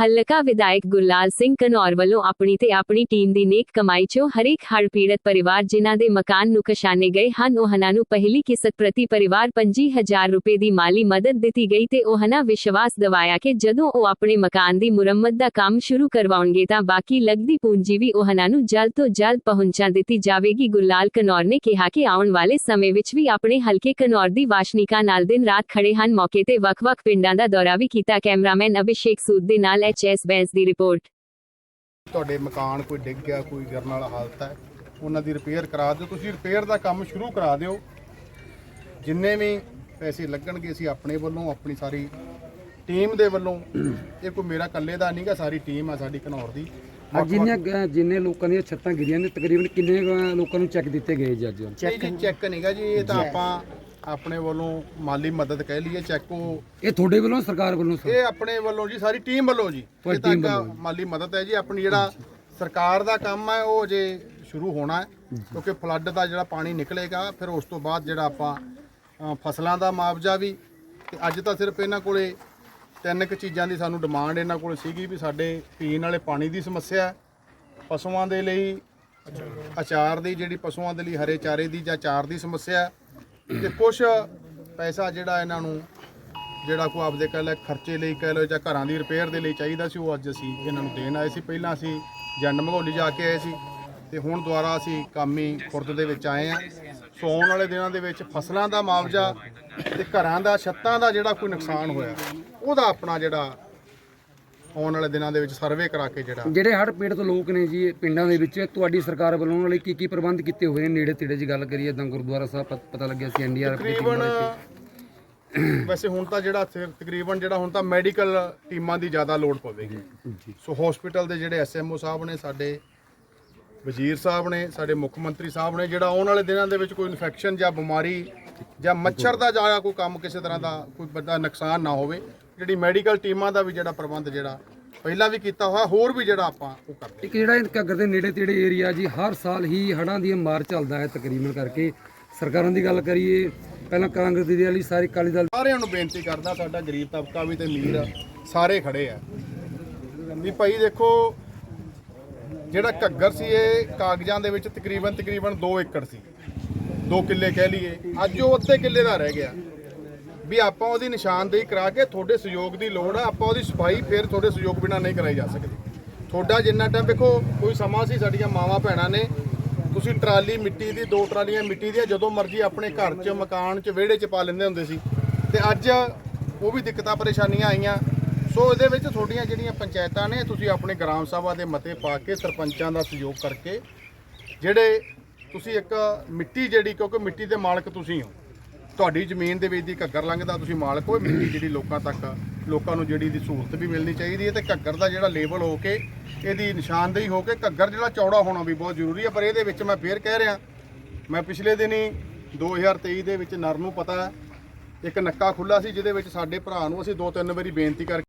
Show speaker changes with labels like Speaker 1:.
Speaker 1: ਹਲਕਾ ਵਿਧਾਇਕ ਗੁਰਲਾਲ ਸਿੰਘ ਕਨੌਰ ਵੱਲੋਂ ਆਪਣੀ ਤੇ ਆਪਣੀ ਟੀਮ ਦੀ ਨੇਕ ਕਮਾਈ ਚੋਂ ਹਰੇਕ ਹੜ੍ਹ ਪੀੜਤ ਪਰਿਵਾਰ ਜਿਨ੍ਹਾਂ ਦੇ ਮਕਾਨ ਨੁਕਸਾਨੇ ਗਏ ਹਨ, ਉਹਨਾਂ ਨੂੰ ਪਹਿਲੀ ਕਿਸ਼ਤ ਪ੍ਰਤੀ ਪਰਿਵਾਰ 25000 ਰੁਪਏ ਦੀ ਮਾਲੀ ਮਦਦ ਦਿੱਤੀ ਗਈ ਤੇ ਉਹਨਾਂ ਵਿਸ਼ਵਾਸ ਦਿਵਾਇਆ ਕਿ ਜਦੋਂ ਉਹ ਆਪਣੇ ਮਕਾਨ ਦੀ ਮੁਰੰਮਤ ਦਾ ਕੰਮ ਸ਼ੁਰੂ ਕਰਵਾਉਣਗੇ ਤਾਂ ਬਾਕੀ ਲੱਗਦੀ ਪੂੰਜੀ ਵੀ ਉਹਨਾਂ ਨੂੰ ਜਲਦ ਤੋਂ ਜਲਦ ਪਹੁੰਚਾ ਦਿੱਤੀ ਜਾਵੇਗੀ। ਗੁਰਲਾਲ ਕਨੌਰ ਨੇ ਕਿਹਾ ਕਿ ਆਉਣ ਵਾਲੇ ਸਮੇਂ ਵਿੱਚ ਵੀ ਆਪਣੇ ਹਲਕੇ ਕਨੌਰ ਦੀ ਵਾਸ਼ਨੀਕਾਂ ਨਾਲ ਦਿਨ ਰਾਤ ਖੜੇ ਹਨ। ਮੌਕੇ ਤੇ ਵੱਖ-ਵੱਖ ਪਿੰਡਾਂ ਦਾ ਦੌਰਾ ਵੀ ਕੀਤਾ। ਕੈਮਰਾਮੈਨ ਅਭਿਸ਼ੇਕ ਸੂਦ ਦੇ ਨਾਲ ਐਚਐਸ ਬੈਂਸ ਦੀ ਰਿਪੋਰਟ।
Speaker 2: ਤੁਹਾਡੇ ਮਕਾਨ ਕੋਈ ਡਿੱਗ ਗਿਆ ਕੋਈ ਗਿਰਨ ਵਾਲਾ ਹਾਲਤ ਹੈ ਉਹਨਾਂ ਦੀ ਰਿਪੇਅਰ ਕਰਾ ਦਿਓ। ਤੁਸੀਂ ਰਿਪੇਅਰ ਦਾ ਕੰਮ ਸ਼ੁਰੂ ਕਰਾ ਦਿਓ। ਜਿੰਨੇ ਵੀ ਪੈਸੇ ਲੱਗਣਗੇ ਅਸੀਂ ਆਪਣੇ ਵੱਲੋਂ ਆਪਣੀ ਸਾਰੀ ਟੀਮ ਦੇ ਵੱਲੋਂ। ਇਹ ਕੋਈ ਮੇਰਾ ਇਕੱਲੇ ਦਾ ਨਹੀਂਗਾ ਸਾਰੀ ਟੀਮ ਆ ਸਾਡੀ ਘਨੌਰ ਦੀ।
Speaker 3: ਅੱਜ ਜਿੰਨੇ ਜਿੰਨੇ ਲੋਕਾਂ ਦੀਆਂ ਛੱਤਾਂ ਗਿਰੀਆਂ ਨੇ ਤਕਰੀਬਨ ਕਿੰਨੇ ਲੋਕਾਂ ਨੂੰ ਚੈੱਕ ਦਿੱਤੇ ਗਏ ਜੀ ਅੱਜ?
Speaker 2: ਨਹੀਂ ਜੀ ਚੈੱਕ ਨਹੀਂਗਾ ਜੀ ਇਹ ਤਾਂ ਆਪਾਂ ਆਪਣੇ ਵੱਲੋਂ ਮਾਲੀ ਮਦਦ ਕਹਿ ਲਈਏ ਚੈੱਕ ਉਹ
Speaker 3: ਇਹ ਤੁਹਾਡੇ ਵੱਲੋਂ ਸਰਕਾਰ ਵੱਲੋਂ ਸਰ?
Speaker 2: ਇਹ ਆਪਣੇ ਵੱਲੋਂ ਜੀ ਸਾਰੀ ਟੀਮ ਵੱਲੋਂ ਜੀ। ਇਹ ਤਾਂ ਇੱਕ। ਮਾਲੀ ਮਦਦ ਹੈ ਜੀ ਆਪਣੀ ਜਿਹੜਾ ਸਰਕਾਰ ਦਾ ਕੰਮ ਹੈ ਉਹ ਅਜੇ ਸ਼ੁਰੂ ਹੋਣਾ ਹੈ ਕਿਉਂਕਿ ਫਲੱਡ ਦਾ ਜਿਹੜਾ ਪਾਣੀ ਨਿਕਲੇਗਾ ਫਿਰ ਉਸ ਤੋਂ ਬਾਅਦ ਜਿਹੜਾ ਆਪਾਂ ਫਸਲਾਂ ਦਾ ਮੁਆਵਜ਼ਾ ਵੀ ਤੇ ਅੱਜ ਤਾਂ ਸਿਰਫ ਇਹਨਾਂ ਕੋਲੇ ਤਿੰਨ ਕੁ ਚੀਜ਼ਾਂ ਦੀ ਸਾਨੂੰ ਡਿਮਾਂਡ ਇਹਨਾਂ ਕੋਲੇ ਸੀਗੀ ਵੀ ਸਾਡੇ ਪੀਣ ਵਾਲੇ ਪਾਣੀ ਦੀ ਸਮੱਸਿਆ ਪਸ਼ੂਆਂ ਦੇ ਲਈ ਅਚਾਰ ਦੀ ਜਿਹੜੀ ਪਸ਼ੂਆਂ ਦੇ ਲਈ ਹਰੇ ਚਾਰੇ ਦੀ ਜਾਂ ਚਾਰ ਦੀ ਸਮੱਸਿਆ ਤੇ ਕੁਝ ਪੈਸਾ ਜਿਹੜਾ ਇਹਨਾਂ ਨੂੰ, ਜਿਹੜਾ ਕੋ ਆਪਦੇ ਕਹਿ ਲੈ ਖਰਚੇ ਲਈ ਕਹਿ ਲਓ ਜਾਂ ਘਰਾਂ ਦੀ ਰਿਪੇਅਰ ਦੇ ਲਈ ਚਾਹੀਦਾ ਸੀ, ਉਹ ਅੱਜ ਅਸੀਂ ਇਹਨਾਂ ਨੂੰ ਦੇਣ ਆਏ ਸੀ। ਪਹਿਲਾਂ ਅਸੀਂ ਜੰਡ ਮਗੋਲੀ ਜਾ ਕੇ ਆਏ ਸੀ ਤੇ ਹੁਣ ਦੁਬਾਰਾ ਅਸੀਂ ਕਾਮੀ ਖੁਰਦ ਦੇ ਵਿੱਚ ਆਏ ਆ ਸੋ ਆਉਣ ਵਾਲੇ ਦਿਨਾਂ ਦੇ ਵਿੱਚ ਫਸਲਾਂ ਦਾ ਮੁਆਵਜ਼ਾ ਤੇ ਘਰਾਂ ਦਾ, ਛੱਤਾਂ ਦਾ ਜਿਹੜਾ ਕੋਈ ਨੁਕਸਾਨ ਹੋਇਆ, ਉਹਦਾ ਆਪਣਾ ਜਿਹੜਾ ਆਉਣ ਵਾਲੇ ਦਿਨਾਂ ਦੇ ਵਿੱਚ ਸਰਵੇ ਕਰਾ ਕੇ ਜਿਹੜਾ।
Speaker 3: ਜਿਹੜੇ ਹੜ੍ਹ ਪੀੜਤ ਲੋਕ ਨੇ ਜੀ ਪਿੰਡਾਂ ਦੇ ਵਿੱਚ ਤੁਹਾਡੀ ਸਰਕਾਰ ਵੱਲੋਂ ਉਹਨਾਂ ਲਈ ਕੀ ਕੀ ਪ੍ਰਬੰਧ ਕੀਤੇ ਹੋਏ ਨੇ? ਨੇੜੇ ਤੇੜੇ ਦੀ ਗੱਲ ਕਰੀਏ ਤਾਂ ਗੁਰਦੁਆਰਾ ਸਾਹਿਬ ਪਤ- ਪਤਾ ਲੱਗਿਆ ਸੀ ਐਨਡੀਆਰਐਫ ਦੀ ਟੀਮ
Speaker 2: ਤਕਰੀਬਨ ਵੈਸੇ ਹੁਣ ਤਾਂ ਜਿਹੜਾ ਸਿਰ- ਤਕਰੀਬਨ ਜਿਹੜਾ ਹੁਣ ਤਾਂ ਮੈਡੀਕਲ ਟੀਮਾਂ ਦੀ ਜ਼ਿਆਦਾ ਲੋੜ ਪਵੇਗੀ। ਸੋ ਹਸਪੀਟਲ ਦੇ ਜਿਹੜੇ ਐਸਐਮਓ ਸਾਹਿਬ ਨੇ ਸਾਡੇ ਵਜ਼ੀਰ ਸਾਹਿਬ ਨੇ ਸਾਡੇ ਮੁੱਖ ਮੰਤਰੀ ਸਾਹਿਬ ਨੇ ਜਿਹੜਾ ਆਉਣ ਵਾਲੇ ਦਿਨਾਂ ਦੇ ਵਿੱਚ ਕੋਈ ਇਨਫੈਕਸ਼ਨ ਜਾਂ ਬਿਮਾਰੀ ਜਾਂ ਮੱਛਰ ਦਾ ਜਾਂ ਕੋਈ ਕੰਮ ਕਿਸੇ ਤਰ੍ਹਾਂ ਦਾ ਕੋਈ ਵੱਡਾ ਨੁਕਸਾਨ ਨਾ ਹੋਵੇ ਜਿਹੜੀ ਮੈਡੀਕਲ ਟੀਮਾਂ ਦਾ ਵੀ ਜਿਹੜਾ ਪ੍ਰਬੰਧ ਜਿਹੜਾ ਪਹਿਲਾਂ ਵੀ ਕੀਤਾ ਹੋਇਆ ਹੋਰ ਵੀ ਜਿਹੜਾ ਆਪਾਂ ਉਹ ਕਰਦੇ
Speaker 3: ਇੱਕ ਜਿਹੜਾ ਘੱਗਰ ਦੇ ਨੇੜੇ ਤੇੜੇ ਏਰੀਆ ਜੀ ਹਰ ਸਾਲ ਹੀ ਹੜ੍ਹਾਂ ਦੀ ਮਾਰ ਚੱਲਦਾ ਹੈ ਤਕਰੀਬਨ ਕਰਕੇ। ਸਰਕਾਰਾਂ ਦੀ ਗੱਲ ਕਰੀਏ ਪਹਿਲਾਂ ਕਾਂਗਰਸ ਦੀ ਵਾਲੀ ਸਾਰੀ ਅਕਾਲੀ ਦਲ
Speaker 2: ਸਾਰਿਆਂ ਨੂੰ ਬੇਨਤੀ ਕਰਦਾ ਸਾਡਾ ਗਰੀਬ ਤਬਕਾ ਵੀ ਤੇ ਅਮੀਰ ਸਾਰੇ ਖੜੇ ਆ। ਵੀ ਭਾਈ ਦੇਖੋ ਜਿਹੜਾ ਘੱਗਰ ਸੀ ਇਹ ਕਾਗਜ਼ਾਂ ਦੇ ਵਿੱਚ ਤਕਰੀਬਨ ਤਕਰੀਬਨ 2 ਏਕੜ ਸੀ। 2 ਕਿੱਲੇ ਕਹਿ ਲਈਏ। ਅੱਜ ਉਹ ਅੱਧੇ ਕਿੱਲੇ ਦਾ ਰਹਿ ਗਿਆ। ਵੀ ਆਪਾਂ ਉਹਦੀ ਨਿਸ਼ਾਨਦੇਹੀ ਕਰਾ ਕੇ ਤੁਹਾਡੇ ਸਹਿਯੋਗ ਦੀ ਲੋੜ ਆ, ਆਪਾਂ ਉਹਦੀ ਸਫ਼ਾਈ ਫਿਰ ਤੁਹਾਡੇ ਸਹਿਯੋਗ ਬਿਨਾਂ ਨਹੀਂ ਕਰਾਈ ਜਾ ਸਕਦੀ। ਤੁਹਾਡਾ ਜਿੰਨਾ ਟਾਈਮ ਵੇਖੋ ਕੋਈ ਸਮਾਂ ਸੀ, ਸਾਡੀਆਂ ਮਾਵਾਂ ਭੈਣਾਂ ਨੇ, ਤੁਸੀਂ ਟਰਾਲੀ ਮਿੱਟੀ ਦੀ, ਦੋ ਟਰਾਲੀਆਂ ਮਿੱਟੀ ਦੀਆਂ, ਜਦੋਂ ਮਰਜ਼ੀ ਆਪਣੇ ਘਰ 'ਚ, ਮਕਾਨ 'ਚ, ਵਿਹੜੇ 'ਚ ਪਾ ਲੈਂਦੇ ਹੁੰਦੇ ਸੀ। ਤੇ ਅੱਜ ਉਹ ਵੀ ਦਿੱਕਤਾਂ, ਪਰੇਸ਼ਾਨੀਆਂ ਆਈਆਂ। ਸੋ ਇਹਦੇ ਵਿੱਚ ਤੁਹਾਡੀਆਂ ਜਿਹੜੀਆਂ ਪੰਚਾਇਤਾਂ ਨੇ, ਤੁਸੀਂ ਆਪਣੇ ਗ੍ਰਾਮ ਸਭਾ ਦੇ ਮਤੇ ਪਾ ਕੇ, ਸਰਪੰਚਾਂ ਦਾ ਸਹਿਯੋਗ ਕਰਕੇ, ਜਿਹੜੇ ਤੁਸੀਂ ਇੱਕ ਮਿੱਟੀ ਜਿਹੜੀ, ਕਿਉਂਕਿ ਮਿੱਟੀ ਦੇ ਮਾਲਕ ਤੁਸੀਂ ਹੋ ਤੁਹਾਡੀ ਜ਼ਮੀਨ ਦੇ ਵਿੱਚ ਦੀ ਘੱਗਰ ਲੰਘਦਾ, ਤੁਸੀਂ ਮਾਲਕ ਹੋ, ਇਹ ਮਿੱਟੀ ਜਿਹੜੀ ਲੋਕਾਂ ਤੱਕ, ਲੋਕਾਂ ਨੂੰ ਜਿਹੜੀ ਦੀ ਸਹੂਲਤ ਵੀ ਮਿਲਣੀ ਚਾਹੀਦੀ ਹੈ ਤੇ ਘੱਗਰ ਦਾ ਜਿਹੜਾ ਲੇਬਲ ਹੋ ਕੇ, ਇਹਦੀ ਨਿਸ਼ਾਨਦੇਹੀ ਹੋ ਕੇ ਘੱਗਰ ਜਿਹੜਾ ਚੌੜਾ ਹੋਣਾ ਵੀ ਬਹੁਤ ਜ਼ਰੂਰੀ ਹੈ, ਪਰ ਇਹਦੇ ਵਿੱਚ ਮੈਂ ਫੇਰ ਕਹਿ ਰਿਹਾ, ਮੈਂ ਪਿਛਲੇ ਦਿਨੀ 2023 ਦੇ ਵਿੱਚ ਨਰ ਨੂੰ ਪਤਾ, ਇੱਕ ਨੱਕਾ ਖੁੱਲਾ ਸੀ ਜਿਹਦੇ ਵਿੱਚ ਸਾਡੇ ਭਰਾ ਨੂੰ ਅਸੀਂ ਦੋ ਤਿੰਨ ਵਾਰੀ ਬੇਨਤੀ ਕਰਕੇ